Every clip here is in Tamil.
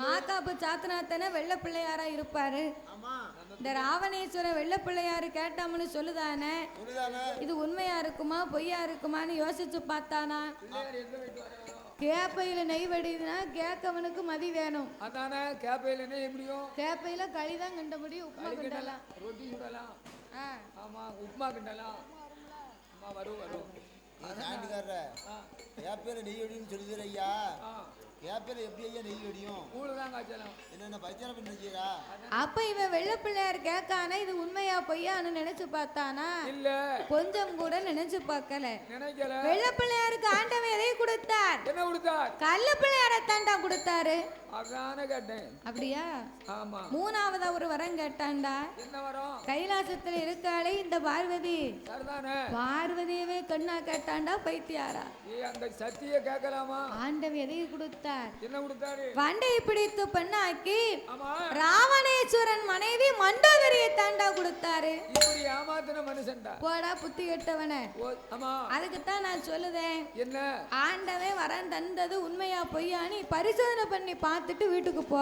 மாக்காப்பு சாத்தனாத்தன வெள்ளை பிள்ளையாரா இருப்பாரு. ஆமா. இந்த ராவணேஸ்வரர் வெள்ளை பிள்ளையாரு கேட்டாமனு சொல்லுதானே? சொல்லுதானே? இது உண்மையா இருக்குமா பொய்யா இருக்குமான்னு யோசிச்சு பார்த்தானா? கேப்பையில நெய் வடிதுன்னா கேட்கவனுக்கு மதி வேணும். அதானே கேப்பையில் செய்ய முடியும் கேப்பையில களிதான் கிண்ட முடியும் உப்புமா களி கிண்டலாம் ரொட்டி சுடலாம். ஆமா உப்புமா கிண்டலாம். ஆமா வரும் வரும். ஆ. கேப்பையில நெய் வெடின்னு சொல்லுது ஐயா. எப்படி ஐயா நெய் வெடியும். காய்ச்சலாம் என்னென்ன அப்ப இவன் வெள்ளை பிள்ளையார் கேட்கானா இது உண்மையா பொய்யான்னு நினைச்சு பார்த்தானா? இல்ல. கொஞ்சம் கூட நினைச்சு பார்க்கல. நினைக்கல. வெள்ளை பிள்ளையாருக்கு ஆண்டவன் எதை கொடுத்தார்? என்ன கொடுத்தார்? கள்ள பிள்ளையாரை தாண்டா கொடுத்தாரு. அதானே கேட்டேன். அப்படியா? ஆமா. மூணாவதா ஒரு வரம் கேட்டான்டா. என்ன வரும்? கைலாசத்துல இருக்காளே இந்த பார்வதி. சரிதானே? பார்வதியவே கண்ணா கேட்டான்டா பைத்தியாரா. நீ அந்த சத்திய கேட்கலாமா? ஆண்டவன் எதை கொடுத்தார்? என்ன கொடுத்தாரு? வண்டை பிடித்து பெண்ணாக்கி ராவணேஸ்வரன் மனைவி மண்டோதரியை தாண்டா கொடுத்தாரு. இப்படி ஏமாத்தின மனுஷன்டா. போடா புத்தி கெட்டவன. அதுக்குத்தான் நான் சொல்லுதேன். என்ன? ஆண்டவன் வரம் தந்தது உண்மையா பொய்யான்னு பரிசோதனை பண்ணி பார்த்துட்டு வீட்டுக்கு போ.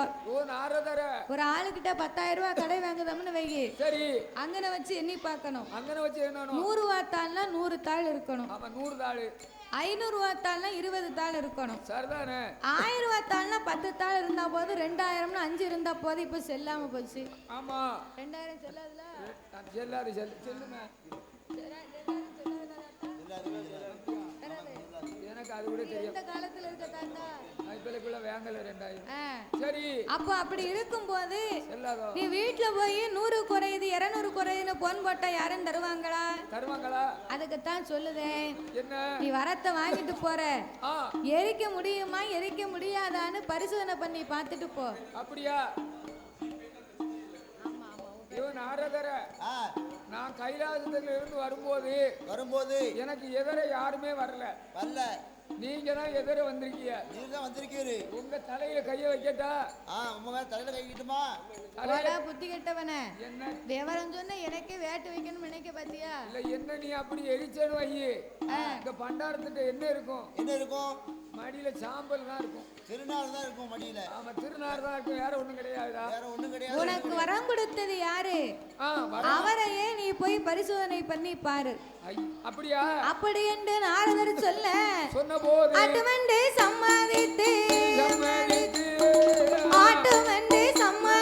ஒரு ஆளுகிட்ட பத்தாயிரம் ரூபாய் கடை வாங்குதோம்னு வைகி சரி. அங்கன வச்சு எண்ணி பார்க்கணும். அங்கன வச்சு நூறு வாத்தாள்னா நூறு தாள் இருக்கணும். நூறு தாள். ஐநூறு வாத்தாள்னா இருபது தாள் இருக்கணும். சரிதானே? ஆயிரம் ரூபாய் தாள்னா பத்து தாள் இருந்தா போதும் ரெண்டாயிரம்னு அஞ்சு இருந்தா போதும் இப்ப செல்லாம போச்சு. ஆமா. ரெண்டாயிரம் செல்லாதுல? செல்லாது செல் செல்லுங்க. எனக்கு அது கூட தெரியும். இந்த காலத்துல இருக்க தாத்தா. ஐப்பிள்ளைக்குள்ள வேங்கல ரெண்டாயிரம். ஆ. சரி. அப்போ அப்படி இருக்கும்போது நீ வீட்டுல போய் நூறு குறையுது இருநூறு குறையுதுன்னு பொன் போட்டா யாரும் தருவாங்களா? தருவாங்களா? அதுக்குத்தான் சொல்லுதேன். என்ன? நீ வரத்தை வாங்கிட்டு போற. எரிக்க முடியுமா எரிக்க முடியாதான்னு பரிசோதனை பண்ணி பார்த்துட்டு போ. அப்படியா? இவன் நாரதர ஆ. நான் கைலாசத்துல இருந்து வரும்போது வரும்போது எனக்கு எதிர யாருமே வரல. வரல. நீங்க தான் எதிர வந்திருக்கீங்க. தான் வந்திருக்கீரு. உங்க தலையில கைய வைக்கட்டா? ஆ உங்க தலையில கை கிட்டுமா போடா புத்தி கெட்டவன. என்ன? விவரம் சொன்ன எனக்கே வேட்டு வைக்கணும்னு நினைக்க பாத்தியா? இல்ல என்ன நீ அப்படி எரிச்சேன்னு வை. இந்த பண்டாரத்துட்டு என்ன இருக்கும்? என்ன இருக்கும்? மடியில சாம்பல் தான் இருக்கும். திருநாள் தான் இருக்கும் மடியில. ஆமா திருநார் தான் இருக்கும். வேற ஒண்ணும் கிடையாதுடா. வேற ஒண்ணும் கிடையாது. உனக்கு வரம் கொடுத்தது யாரு? அவரையே நீ போய் பரிசோதனை பண்ணி பாரு. அப்படியா? அப்படி என்று நாரதர் சொல்ல சொன்ன போது ஆட்டுவண்டு சம்மதித்து சம்மதித்து, ஆட்டுவண்டு சம்மதித்து சம்மதித்து,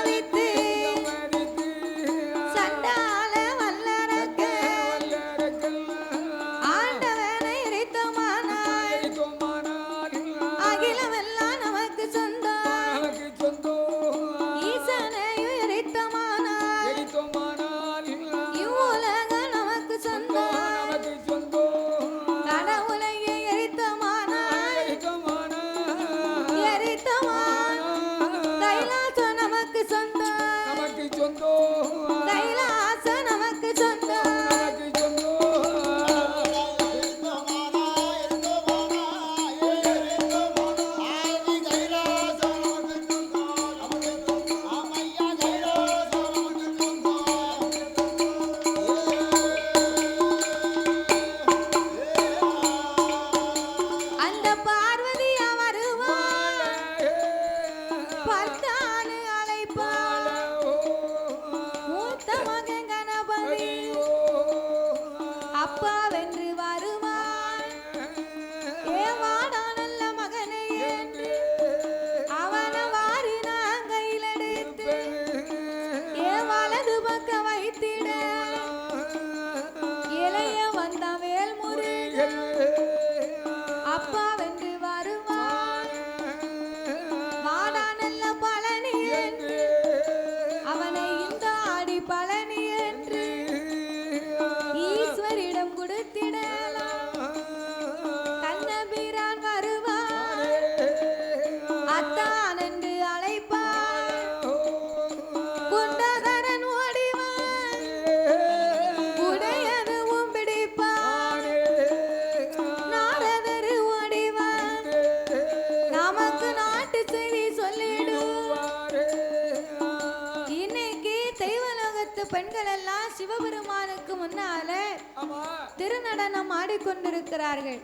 திருநடனம் ஆடிக்கொண்டிருக்கிறார்கள்.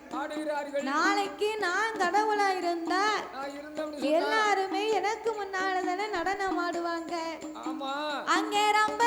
நாளைக்கு நான் கடவுளா இருந்தா? எல்லாருமே எனக்கு முன்னால தானே நடனம் ஆடுவாங்க. அங்கே ரொம்ப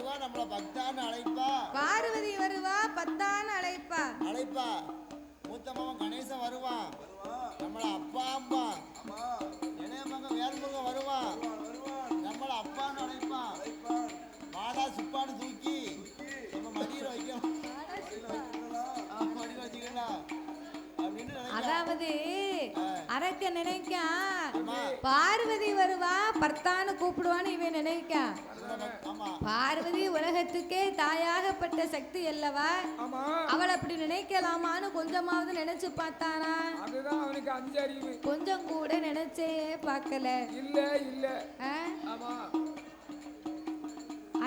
வருவா நம்மள பக்தான்னு அழைப்பா. பார்வதி வருவா பத்தான அழைப்பா. அழைப்பா. மூத்த மகன் கணேசன் வருவான் நம்மள அப்பா அம்மா. இளைய மகன் வேல்முருகன் வருவான் நம்மள அப்பான்னு அழைப்பான் வாடா சுப்பான்னு தூக்கி. நம்ம மடியில வைக்கணும். ஆ, மடியில வச்சுக்கலாம் அதாவது அரக்க நினைக்க. பார்வதி வருவா பர்த்தான்னு கூப்பிடுவான்னு இவன் நினைக்க. பார்வதி உலகத்துக்கே தாயாகப்பட்ட சக்தி அல்லவா? அவள் அப்படி நினைக்கலாமான்னு கொஞ்சமாவது நினைச்சு பார்த்தானா? கொஞ்சம் கூட நினைச்சே பார்க்கல. இல்ல இல்ல.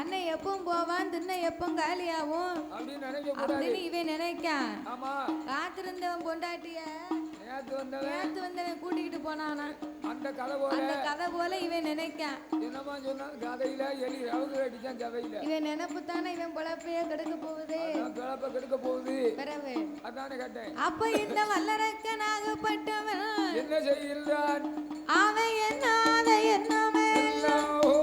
அண்ணன் எப்பவும் போவான் தின்ன எப்பவும் காலியாகும். அப்படின்னு இவன் நினைக்கான். காத்திருந்தவன் பொண்டாட்டிய நேத்து வந்தவன் கூட்டிக்கிட்டு போனானா? அந்த கதை போல. அந்த கதை போல இவன் நினைக்கான். என்னமா சொன்னா கதையில எலி ரவுது அடிச்சான் கதையில. இவன் நினைப்பு தானே இவன் பொழப்பைய கெடுக்க போகுது. பிழப்ப கெடுக்க போகுது. பிறவு அதானே கேட்டேன். அப்ப இந்த வல்லரக்கனாகப்பட்டவன் என்ன செய்கிறான் அவன் எண்ணமே அவன்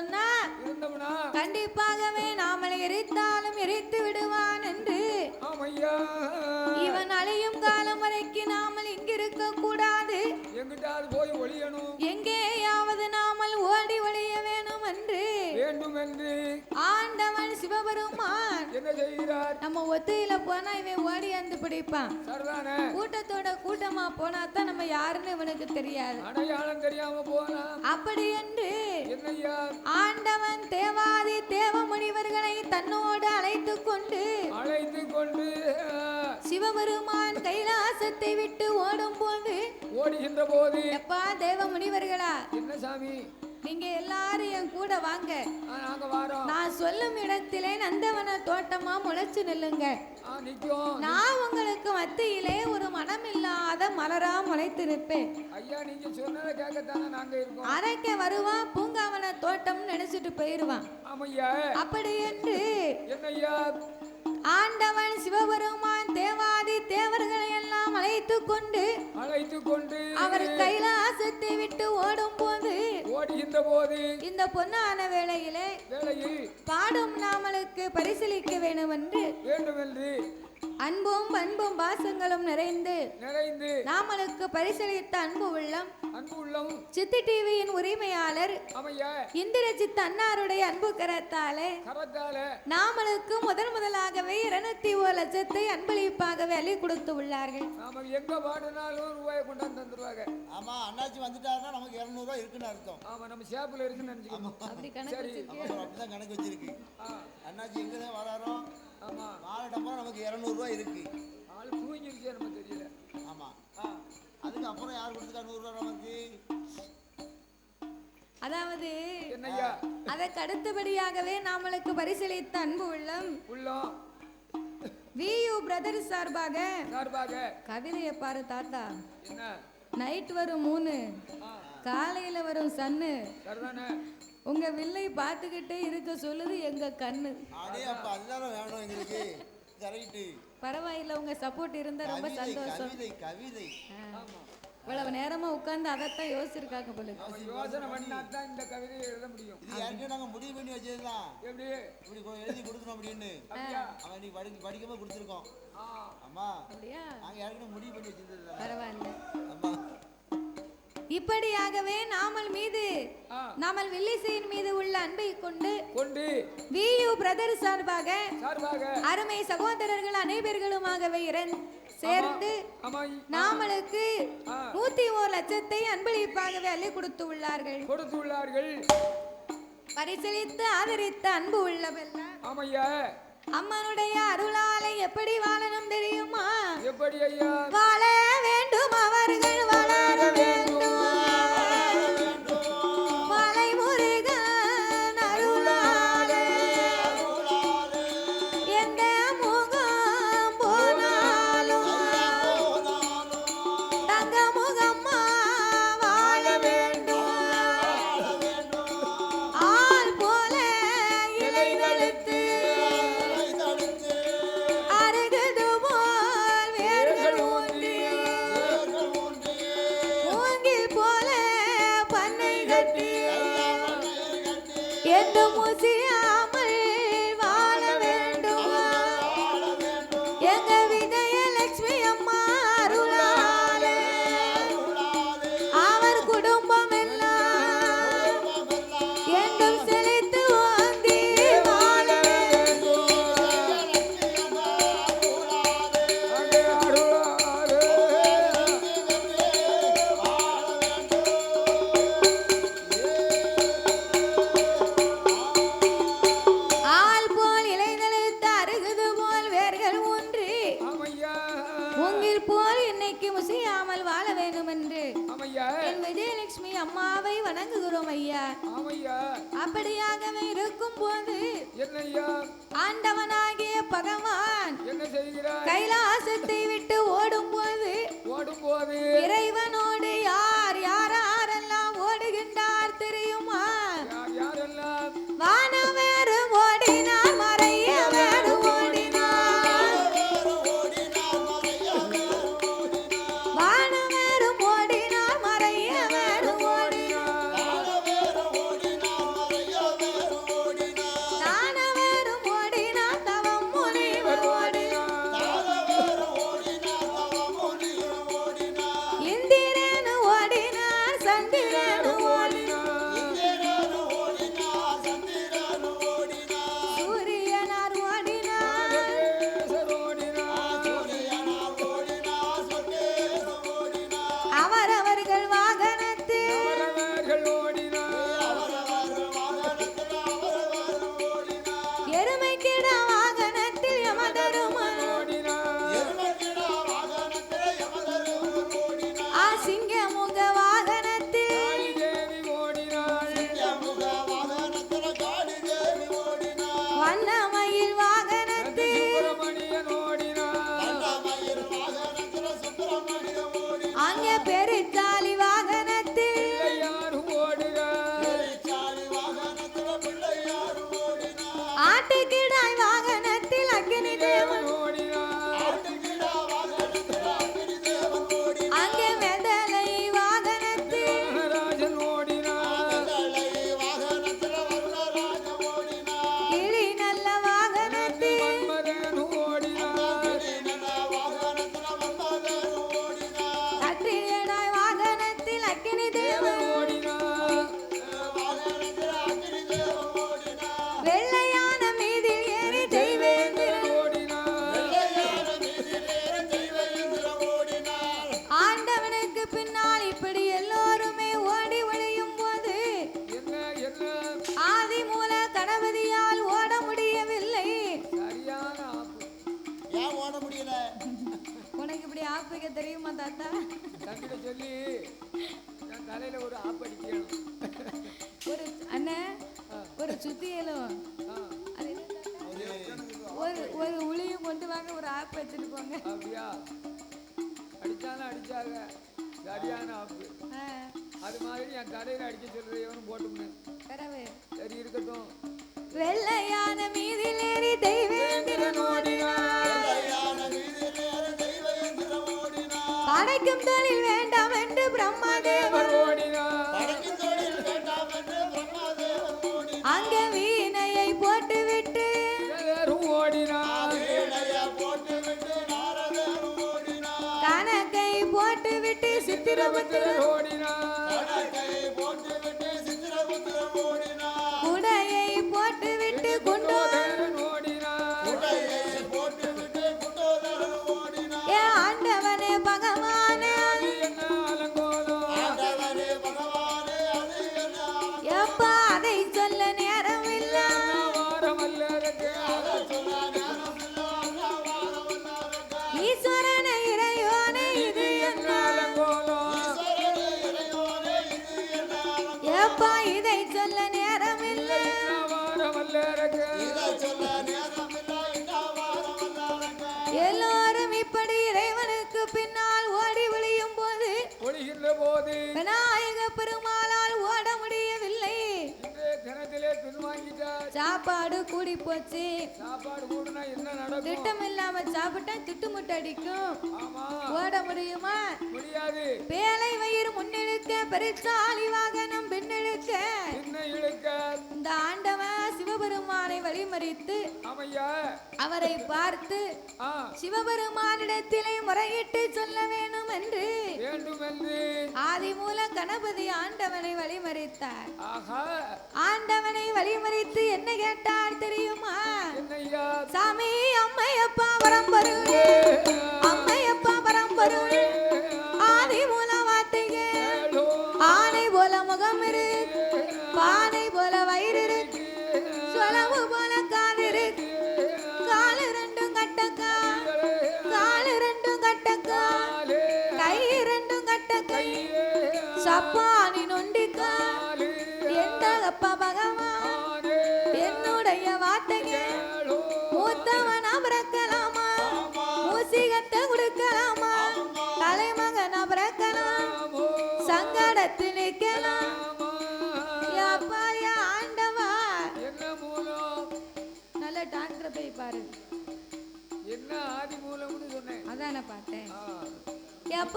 சொன்னா கண்டிப்பாகவே நாமளை எரித்தாலும் எரித்து விடுவான் என்று. இவன் அழியும் காலம் வரைக்கும் நாமல் இங்கிருக்க கூடாது. எங்கேயாவது நாமல் என்று வேண்டும் என்று ஆண்டவன் சிவபெருமான். என்ன செய்கிறார்? நம்ம ஒத்தையில போனா இவன் ஓடி வந்து பிடிப்பான். சரிதானே? கூட்டத்தோட கூட்டமா போனா தான் நம்ம யாருன்னு இவனுக்கு தெரியாது. அடையாளம் தெரியாம போனா அப்படி என்று ஆண்டவன் தேவாதி தேவ முனிவர்களை தன்னோடு அழைத்து கொண்டு அழைத்து கொண்டு சிவபெருமான் கைலாசத்தை விட்டு ஓடும் போது ஓடுகின்ற போது எப்பா தேவ முனிவர்களா? என்ன சாமி? நீங்க எல்லாரும் என் கூட வாங்க. நான் சொல்லும் இடத்திலே நந்தவன தோட்டமா முளைச்சு நில்லுங்க. நான் உங்களுக்கு மத்தியிலே ஒரு மலரா முளைத்திருப்பேன் நீங்க சொன்னதை கேட்கத்தானே நாங்க இருக்கோம். அரைக்க வருவான் பூங்காவன தோட்டம் நினைச்சிட்டு போயிருவான். அப்படி என்று ஆண்டவன் சிவபெருமான் தேவாதி தேவர்களை எல்லாம் அழைத்து கொண்டு அழைத்து கொண்டு அவர் கைலாசத்தை விட்டு ஓடும் போது ஓடுகின்ற போது இந்த பொன்னான வேளையிலே வேளையில் பாடும் நாமளுக்கு பரிசீலிக்க வேண்டும் என்று வேண்டும் என்று அன்பும் பண்பும் பாசங்களும் நிறைந்து நிறைந்து நாமளுக்கு பரிசளித்த அன்பு உள்ளம். அன்பு உள்ளம். சித்தி டிவியின் உரிமையாளர் அமையா இந்திரஜித் அன்னாருடைய அன்பு கரத்தாலே கரத்தால நாமளுக்கு முதல் முதலாகவே இருநூத்தி ஒரு லட்சத்தை அன்பளிப்பாகவே அள்ளி கொடுத்து உள்ளார்கள். நாம எங்க பாடினாலும் ரூபாயை கொண்டாந்து தந்துருவாங்க. ஆமா அண்ணாச்சி வந்துட்டாருன்னா நமக்கு இரநூறுவா இருக்குன்னு அர்த்தம். ஆமா நம்ம ஷேப்ல இருக்குன்னு நினைச்சுக்கணும். அப்படி கணக்கு சரி. வச்சிருக்கியா? ஆமா அப்படிதான் கணக்கு வச்சிருக்கு. அண்ணாச்சி எங்கதான் வராரோ ஆமா. நாலு டம்பரம் நமக்கு இரநூறுவா இருக்கு. ஆள் தூங்கிருச்சே நம்ம தெரியல. ஆமா. ஆ, அதுக்கு அப்புறம் யார் கொடுத்துருக்கா நூறுரூவா நமக்கு? அதாவது அதற்கு அடுத்தபடியாகவே நாமளுக்கு பரிசளித்த அன்பு உள்ளம். உள்ளம். வியூ பிரதர் சார்பாக சார்பாக. கவிதையை பாரு தாத்தா. என்ன? நைட் வரும் மூணு காலையில வரும் சன்னு. உங்க வில்லை பார்த்துக்கிட்டே இருக்க சொல்லுது எங்க கண்ணு. அடே அப்ப அதுதானே வேணும் எங்களுக்கு. கரெக்டு பரவாயில்ல உங்க சப்போர்ட் இருந்தா ரொம்ப சந்தோஷம். கவிதை கவிதை. ஆமா இவ்வளவு நேரமா உட்கார்ந்து அதைத்தான் யோசிச்சிருக்காங்க போல யோசனை பண்ணா தான் இந்த கவிதையை எழுத முடியும். இது யாருக்கும் நாங்க முடிவு பண்ணி வச்சதுதான். எப்படி? இப்படி எழுதி கொடுக்கணும் அப்படின்னு. அவன் இன்னைக்கு படி படிக்காம கொடுத்துருக்கோம் ஆமா அப்படியா? நாங்க யாருக்கும் முடிவு பண்ணி வச்சிருந்தது பரவாயில்ல. ஆமா இப்படியாகவே நாமல் மீது நாமல் வில்லிசையின் மீது உள்ள அன்பை கொண்டு கொண்டு வியூ பிரதர் சார்பாக அருமை சகோதரர்கள் அனைவர்களுமாகவே இரண் சேர்ந்து நாமளுக்கு. நூத்தி ஓர் லட்சத்தை அன்பளிப்பாகவே அள்ளி கொடுத்து உள்ளார்கள். கொடுத்துள்ளார்கள் பரிசளித்து ஆதரித்த அன்பு உள்ளவெல்லாம் ஆமையா. அம்மனுடைய அருளாலை எப்படி வாழணும் தெரியுமா? எப்படி ஐயா? வாழ வேண்டும் அவர்கள் அப்படியாகவே இருக்கும் போது ஆண்டவனாகிய பகவான் கைலாசத்தை விட்டு ஓடும் போது ஓடும் போது இறைவனோடு யார் ஆப்படிக்கணும் ஒரு அண்ணன் ஒரு சுத்தியலும்? ஒரு ஒரு உளியும் கொண்டு வாங்க ஒரு ஆப் எடுத்துட்டு போங்க. அப்படியா? அடிச்சாலும் அடிச்சாங்க சரியான ஆப்பு ஆ, அது மாதிரி என் கடையில் அடிக்க சொல்றது எவனும் போட்டுமே சரி இருக்கட்டும். வெள்ளையான மீதில் ஏறி தெய்வேந்திரன் ஓடினார். படைக்கும் தொழில் வேண்டாம். சித்திரபுத்திரன் ஓடினார் கணக்கை போட்டுவிட்டு சித்திரபுத்திரன் ஓடினார். சொல்ல நேரம் இல்ல. எல்லோரும் இப்படி இறைவனுக்கு பின்னால் ஓடி ஒளியும் போது ஒளிகின்ற போது விநாயக பெருமாளால் ஓட முடியவில்லை தினத்திலே பின்வாங்கிட்டார் சாப்பாடு கூடி போச்சு. திட்டம் இல்லாம சாப்பிட்டா திட்டுமுட்டு அடிக்கும். ஓட முடியுமா? பேலை வயிறு முன்னெடுக்க பெருச்சாலி வாகனம் பின்னெடுக்க இந்த ஆண்டவன் சிவபெருமானை வழிமறித்து அவரை பார்த்து சிவபெருமானிடத்திலே முறையிட்டு சொல்ல வேணும் என்று என்று ஆதிமூல கணபதி ஆண்டவனை வழிமறித்தார். ஆண்டவனை வழிமறித்து என்ன கேட்டார் தெரியுமா? சாமி அம்மையப்பா பரம்பொருளே அம்மையப்பா பரம்பொருளே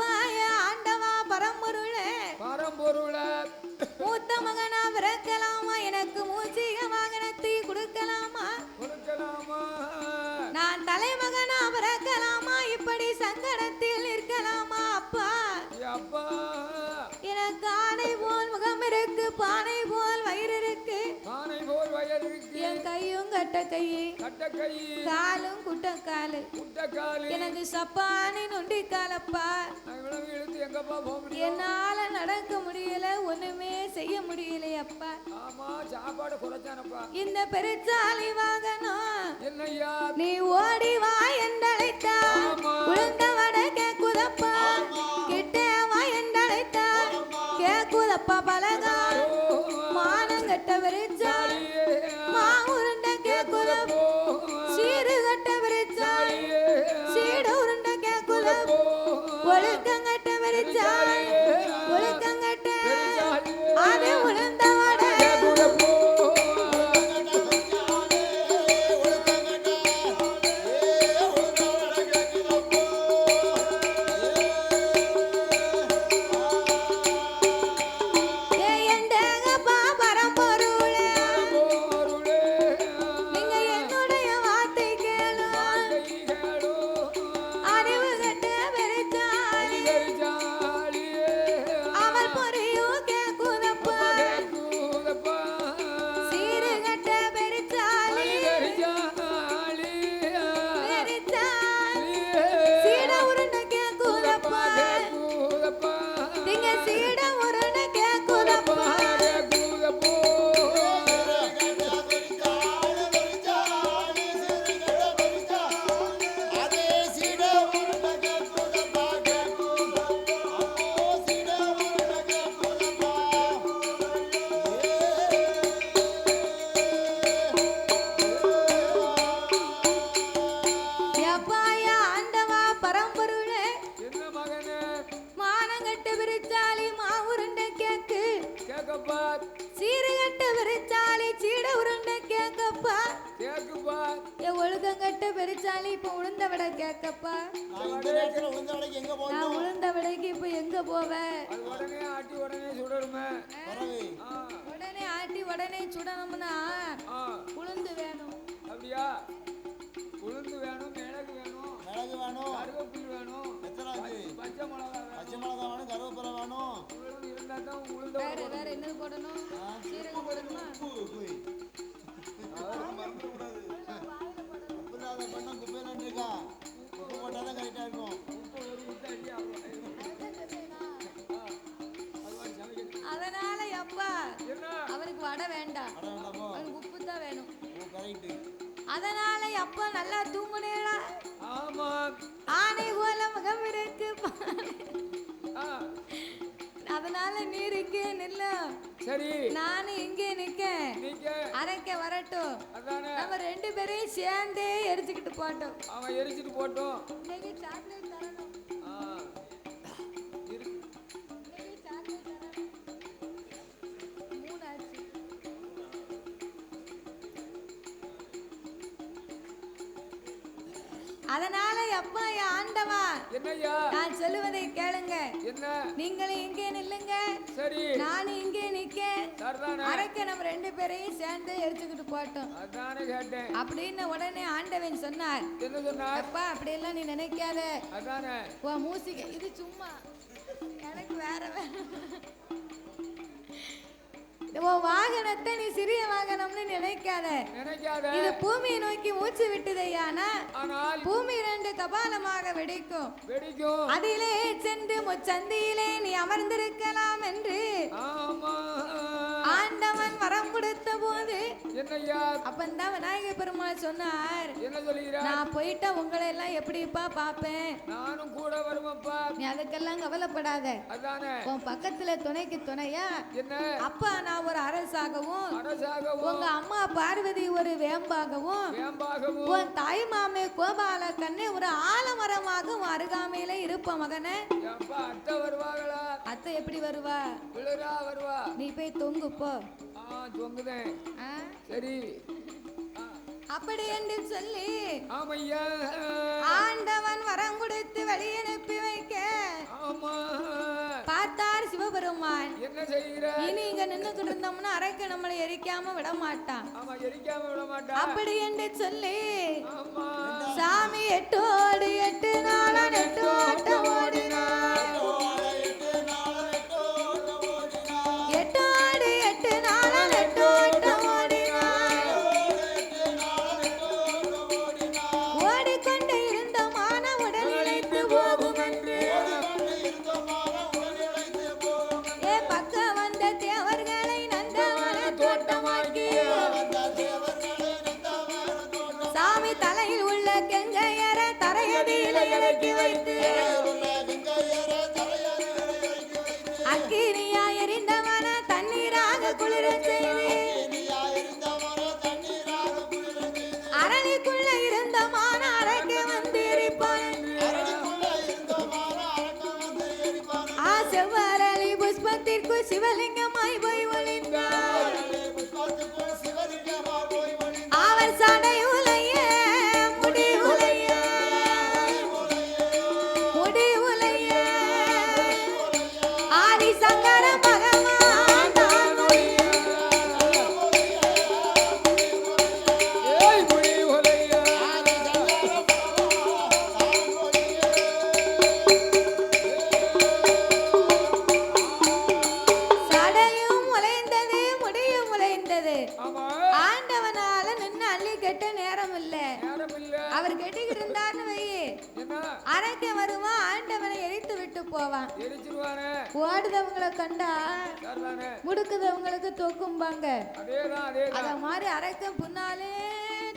ஆண்டவா பரம்பொருளே. பரம்பொருள. மூத்த மகனா பிறக்கலாமா? எனக்கு மூச்சிக வாகனத்தை கொடுக்கலாமா? கொடுக்கலாமா? நான் தலைமகனா பிறக்கலாமா? இப்படி சங்கடத்தில் இருக்கலாமா அப்பா? அப்பா. எனக்கு ஆனை போல் முகம் இருக்கு பானை போல் என் கையும் கட்ட கட்ட கை காலும் குட்டக்காலு முட்டக்காலு எனக்கு சப்பானை நொண்டி காலப்பா. என்னால நடக்க முடியல ஒண்ணுமே செய்ய சாப்பாடு குறைச்சானப்பா. இந்த பெருச்சாலி வாகனம் நீ ஓடி வா என்றழைத்தா நல்லா தூங்குனேடா ஆமா. ஆனை போல முகம் இருக்கு அதனால நீர் இங்கே நில்ல. சரி. நானும் இங்கே நிக்க அரைக்க வரட்டும். நம்ம ரெண்டு பேரையும் சேர்ந்தே எரிச்சுக்கிட்டு போட்டோம் அவன் எரிச்சிட்டு போட்டோம் இன்னைக்கு சாக்லேட் அதனால அப்பா ஆண்டவா? என்னய்யா? நான் சொல்லுவதை கேளுங்க. என்ன? நீங்களும் இங்கே நில்லுங்க. சரி. நானும் இங்கே நிக்க அரைக்க நம்ம ரெண்டு பேரையும் சேர்ந்து எரிச்சுக்கிட்டு போட்டோம் அப்படின்னு உடனே ஆண்டவன் சொன்னார். அப்பா அப்படியெல்லாம் நீ நினைக்காத. உன் மூசிக்க இது சும்மா. எனக்கு வேற வேணும் உன் வாகனத்தை நீ சிறிய வாகனம்னு நினைக்காத. இது பூமியை நோக்கி மூச்சு விட்டதையானா பூமி ரெண்டு கபாலமாக வெடிக்கும். அதிலே சென்று முச்சந்தியிலே நீ அமர்ந்திருக்கலாம் என்று. ஆண்டவன் வரம் போது என்னய்யா அப்பந்தான் விநாயகர் பெருமாள் சொன்னார் என்ன சொல்லுகிறார் நான் போயிட்டா உங்களை எல்லாம் எப்படிப்பா பாப்பேன் நானும் கூட வருவேன்ப்பா. நீ அதுக்கெல்லாம் கவலைப்படாத. அதானே? உன் பக்கத்துல துணைக்கு துணையா? என்ன? அப்பா நான் ஒரு அரசாகவும் அரசாகவும் உங்க அம்மா பார்வதி ஒரு வேம்பாகவும் வேம்பாகவும் உன் தாய் மாமே கோபால கண்ணே ஒரு ஆலமரமாகவும் அருகாமையில இருப்ப மகனே. அத்தை வருவாங்களா? அத்தை எப்படி வருவா? வருவா. நீ போய் தொங்கு போ. சரி. அப்படி என்று சொல்லி ஆமையா. ஆண்டவன் வரம் கொடுத்து வெளியனுப்பி வைக்க. ஆமா. பார்த்தார் சிவபெருமான். என்ன இனி இங்க நின்னுக்கிட்டு இருந்தோம்னா அரைக்க நம்மளை எரிக்காம விட மாட்டான் அப்படி என்று சொல்லி சாமி எட்டு செவ்வரளி புஷ்பத்திற்கு சிவலிங்கமாய் போய் சரிதானே முடுக்குதவங்களுக்கு தொக்கும்பாங்க. அத மாதிரி அரைக்க பின்னாலே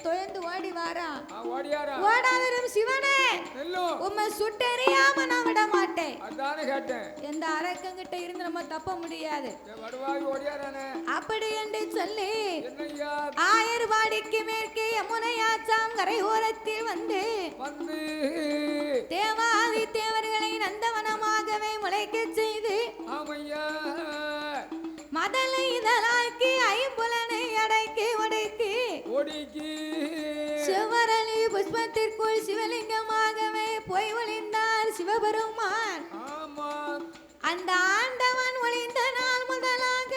தொயந்து ஓடி வாரான் ஓடாதிரும் சிவனே. உம்மை சுட்டெறியாம நான் விட மாட்டேன். எந்த அரக்கங்கிட்ட இருந்து நம்ம தப்ப முடியாது. அப்படி என்று சொல்லி என்னய்யா ஆயர்வாடிக்கு மேற்கே யமுனையாச்சாம் கரை ஓரத்தில் வந்து வந்து தேவாதி தேவர்களை நந்தவனமாகவே முளைக்கச் கொடிக்கு சிவரளி புஷ்பத்திற்குள் சிவலிங்கமாகவே போய் ஒளிந்தார் சிவபெருமான். ஆமா அந்த ஆண்டவன் ஒளிந்த நாள் முதலாக